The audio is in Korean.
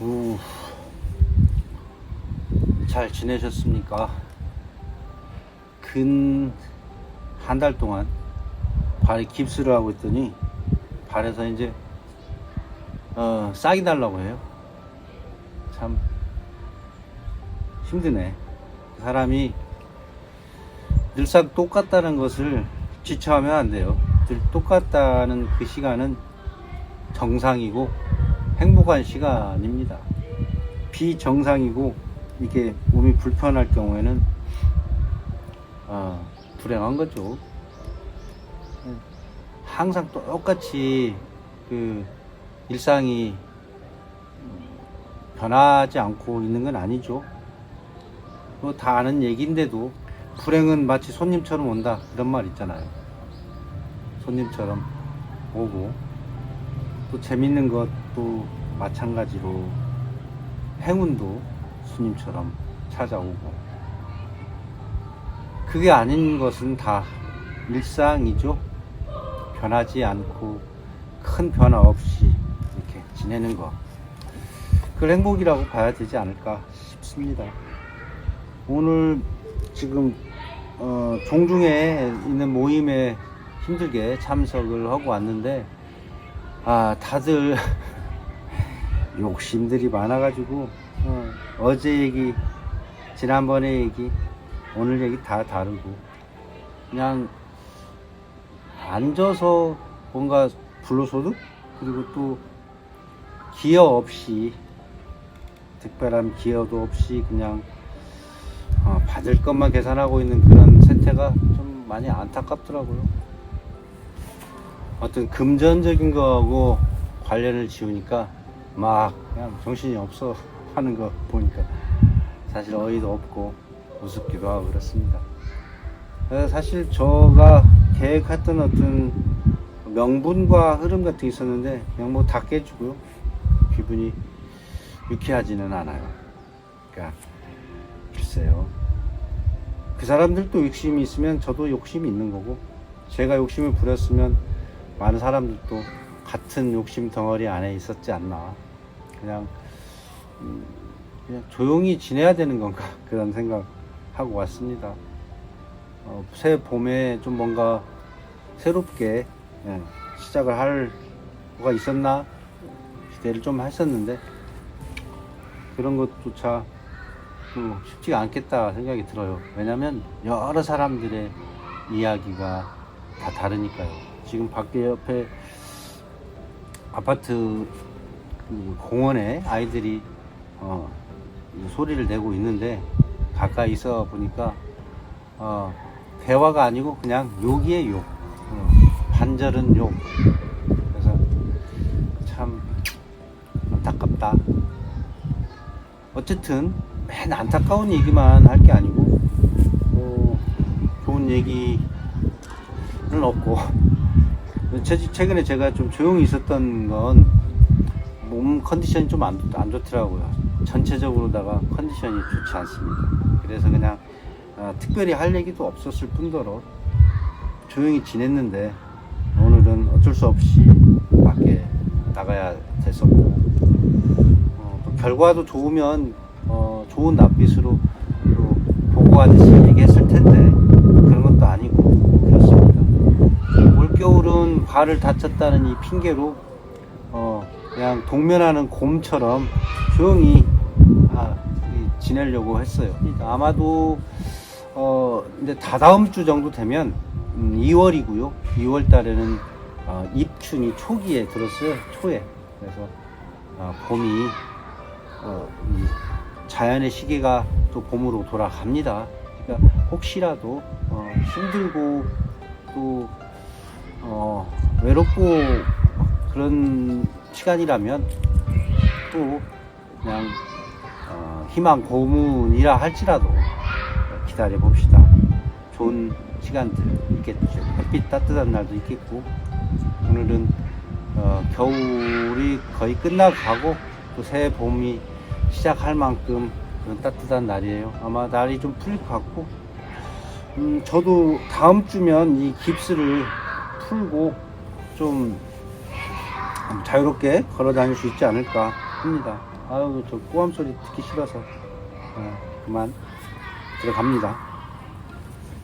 우, 잘 지내셨습니까? 근 한 달 동안 발에 깁스를 하고 있더니 발에서 이제 어, 싹이 달라고 해요. 참 힘드네. 사람이 늘상 똑같다는 것을 지쳐하면 안 돼요. 늘 똑같다는 그 시간은 정상이고 행복한 시간입니다. 비정상이고 이게 몸이 불편할 경우에는 어, 불행한 거죠. 항상 똑같이 그 일상이 변하지 않고 있는 건 아니죠. 그거 다 아는 얘기인데도 불행은 마치 손님처럼 온다 그런 말 있잖아요. 손님처럼 오고 또 재밌는 것도 마찬가지로 행운도 스님처럼 찾아오고 그게 아닌 것은 다 일상이죠. 변하지 않고 큰 변화 없이 이렇게 지내는 거. 그걸 행복이라고 봐야 되지 않을까 싶습니다. 오늘 지금 어, 종중에 있는 모임에 힘들게 참석을 하고 왔는데 아 다들 욕심들이 많아가지고 어, 제 얘기 지난번에 얘기 오늘 얘기 다 다르고 그냥 앉아서 뭔가 불로소득 그리고 또 기여 없이 특별한 기여도 없이 그냥 어, 받을 것만 계산하고 있는 그런 세태가 좀 많이 안타깝더라고요. 어떤 금전적인 거하고 관련을 지우니까 막 그냥 정신이 없어 하는 거 보니까 사실 어이도 없고 우습기도 하고 그렇습니다. 사실 저가 계획했던 어떤 명분과 흐름 같은 게 있었는데 그냥 뭐 다 깨지고요. 기분이 유쾌하지는 않아요. 그러니까 글쎄요. 그 사람들도 욕심이 있으면 저도 욕심이 있는 거고 제가 욕심을 부렸으면 많은 사람들도 같은 욕심 덩어리 안에 있었지 않나. 그냥 음, 그냥 조용히 지내야 되는 건가 그런 생각하고 왔습니다. 어, 새 봄에 좀 뭔가 새롭게 예, 시작을 할 뭐가 있었나 기대를 좀 했었는데 그런 것조차 뭐 쉽지가 않겠다 생각이 들어요. 왜냐면 여러 사람들의 이야기가 다 다르니까요. 지금 밖에 옆에 아파트 그 공원에 아이들이 어, 이 소리를 내고 있는데 가까이 있어 보니까 어, 대화가 아니고 그냥 욕이에요 욕. 어, 반절은 욕. 그래서 참 안타깝다. 어쨌든 맨 안타까운 얘기만 할 게 아니고 뭐 좋은 얘기는 없고 최, 최근에 제가 좀 조용히 있었던 건 몸 컨디션이 좀 안 안 좋더라고요. 전체적으로다가 컨디션이 좋지 않습니다. 그래서 그냥 어, 특별히 할 얘기도 없었을 뿐더러 조용히 지냈는데 오늘은 어쩔 수 없이 밖에 나가야 됐었고 어, 또 결과도 좋으면 어, 좋은 낯빛으로 또 보고하듯이 얘기했을 텐데 그런 것도 아니고 그렇습니다. 올겨울은 발을 다쳤다는 이 핑계로 어, 그냥 동면하는 곰처럼 조용히 아, 이, 지내려고 했어요. 그러니까 아마도 어, 이제 다다음 주 정도 되면 음, 2월이고요. 2월 달에는 어, 입춘이 초기에 들었어요. 초에. 그래서 어, 봄이 어, 이 자연의 시계가 또 봄으로 돌아갑니다. 그러니까 혹시라도 어, 힘들고 또 어, 외롭고 그런 시간이라면 또 그냥 어, 희망 고문이라 할지라도 기다려 봅시다. 좋은 시간들 있겠죠. 햇빛 따뜻한 날도 있겠고 오늘은 어, 겨울이 거의 끝나가고 또 새 봄이 시작할 만큼 따뜻한 날이에요. 아마 날이 좀 풀릴 것 같고 음, 저도 다음 주면 이 깁스를 풀고 좀 자유롭게 걸어 다닐 수 있지 않을까 합니다. 아유 저 꼬암 소리 듣기 싫어서 어, 그만 들어갑니다.